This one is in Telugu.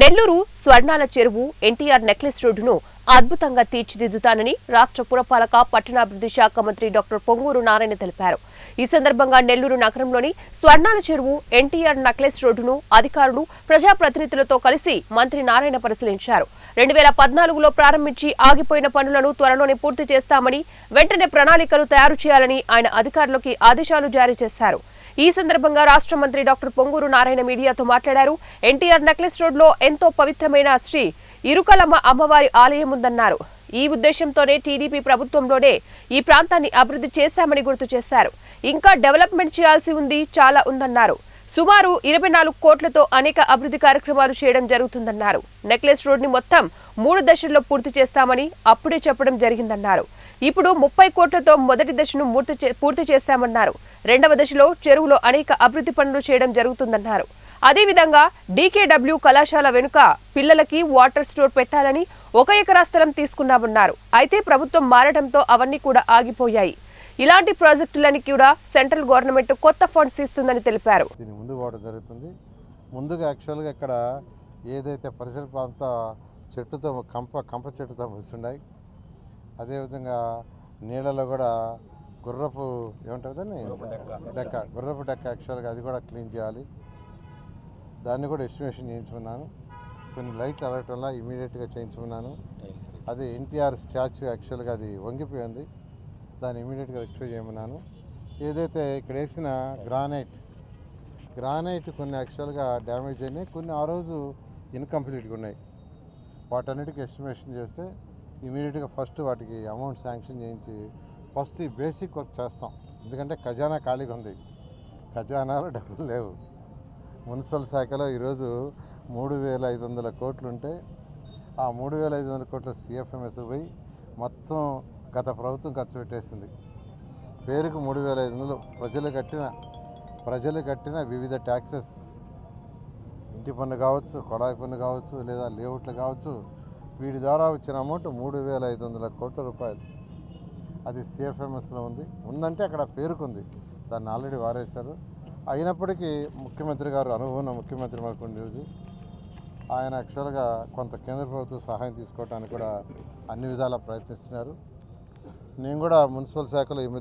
నెల్లూరు స్వర్ణాల చెరువు ఎన్టీఆర్ నెక్లెస్ రోడ్డును అద్భుతంగా తీర్చిదిద్దుతానని రాష్ట్ర పురపాలక పట్టణాభివృద్ధి శాఖ మంత్రి డాక్టర్ పొంగూరు నారాయణ తెలిపారు. ఈ సందర్భంగా నెల్లూరు నగరంలోని స్వర్ణాల చెరువు ఎన్టీఆర్ నెక్లెస్ రోడ్డును అధికారులు ప్రజాప్రతినిధులతో కలిసి మంత్రి నారాయణ పరిశీలించారు. రెండు వేల పద్నాలుగులో ప్రారంభించి ఆగిపోయిన పనులను త్వరలోనే పూర్తి చేస్తామని వెంటనే ప్రణాళికలు తయారు చేయాలని ఆయన అధికారులకి ఆదేశాలు జారీ చేశారు. ఈ సందర్భంగా రాష్ట్ర మంత్రి డాక్టర్ పొంగూరు నారాయణ మీడియాతో మాట్లాడారు. ఎన్టీఆర్ నెక్లెస్ రోడ్లో ఎంతో పవిత్రమైన శ్రీ ఇరుకలమ్మ అమ్మవారి ఆలయం ఉందన్నారు. ఈ ఉద్దేశంతోనే టీడీపీ ప్రభుత్వంలోనే ఈ ప్రాంతాన్ని అభివృద్ధి చేశామని గుర్తు చేశారు. ఇంకా డెవలప్మెంట్ చేయాల్సి ఉంది చాలా ఉందన్నారు. సుమారు ఇరవై నాలుగు కోట్లతో అనేక అభివృద్ధి కార్యక్రమాలు చేయడం జరుగుతుందన్నారు. నెక్లెస్ రోడ్ని మొత్తం మూడు దశల్లో పూర్తి చేస్తామని అప్పుడే చెప్పడం జరిగిందన్నారు. ఇప్పుడు ముప్పై కోట్లతో మొదటి దశను పూర్తి చే- పూర్తి చేస్తామన్నారు రెండవ దశలో చెరువులో అనేక అభివృద్ధి పనులు చేయడం జరుగుతుందన్నారు. అదేవిధంగా డీకేడబ్ల్యూ కళాశాల వెనుక పిల్లలకి వాటర్ స్టోర్ పెట్టాలని ఒక ఎకరా స్థలం తీసుకున్నామన్నారు. అయితే ప్రభుత్వం మారడంతో అవన్నీ కూడా ఆగిపోయాయి. ఇలాంటి ప్రాజెక్టులని కూడా సెంట్రల్ గవర్నమెంట్ కొత్త ఫండ్స్ ఇస్తుందని తెలిపారు. దీని పోవడం జరుగుతుంది. ముందుగా యాక్చువల్గా ఇక్కడ ఏదైతే పరిసర ప్రాంత చెట్టుతో కంప కంప చెట్టుతో ఉన్నాయి అదేవిధంగా నీళ్ళలో కూడా గుర్రపు ఏమంటారు దాన్ని? డెక్క. గుర్రపు డెక్క యాక్చువల్గా అది కూడా క్లీన్ చేయాలి. దాన్ని కూడా ఎస్టిమేషన్ చేయించుకున్నాను. కొన్ని లైట్లు అలర్ట్ వల్ల ఇమీడియట్గా చేయించుకున్నాను. అది ఎన్టీఆర్ స్టాచ్యూ యాక్చువల్గా అది వంగిపోయింది. దాన్ని ఇమీడియట్గా రెక్టిఫై చేయమన్నాను. ఏదైతే ఇక్కడ వేసిన గ్రానైట్ గ్రానైట్ కొన్ని యాక్చువల్గా డ్యామేజ్ అయినాయి. కొన్ని ఆ రోజు ఇన్కంప్లీట్గా ఉన్నాయి. వాటన్నిటికి ఎస్టిమేషన్ చేస్తే ఇమీడియట్గా ఫస్ట్ వాటికి అమౌంట్ శాంక్షన్ చేయించి ఫస్ట్ ఈ బేసిక్ వర్క్ చేస్తాం. ఎందుకంటే ఖజానా ఖాళీగా ఉంది. ఖజానాలో డబ్బులు లేవు. మున్సిపల్ శాఖలో ఈరోజు మూడు వేల ఐదు వందల కోట్లు ఉంటే ఆ మూడు వేల ఐదు వందల కోట్ల సిఎఫ్ఎంఎస్ పోయి మొత్తం గత ప్రభుత్వం ఖర్చు పెట్టేసింది. పేరుకు మూడు వేల ఐదు వందలు. ప్రజలు కట్టిన ప్రజలు కట్టిన వివిధ ట్యాక్సెస్. ఇంటి పన్ను కావచ్చు కొడాయి పన్ను కావచ్చు లేదా లేఅవుట్లు కావచ్చు వీటి ద్వారా వచ్చిన అమౌంట్ మూడు వేల ఐదు వందల కోట్ల రూపాయలు. అది సిఎఫ్ఎంఎస్లో ఉంది. ఉందంటే అక్కడ పేరుకుంది. దాన్ని ఆల్రెడీ వారేశారు. అయినప్పటికీ ముఖ్యమంత్రి గారు అనుభవం ముఖ్యమంత్రి మాకు ఉండేది ఆయన యాక్చువల్గా కొంత కేంద్ర ప్రభుత్వం సహాయం తీసుకోవడానికి కూడా అన్ని విధాలా ప్రయత్నిస్తున్నారు. నేను కూడా మున్సిపల్ శాఖలో ఈ మధ్య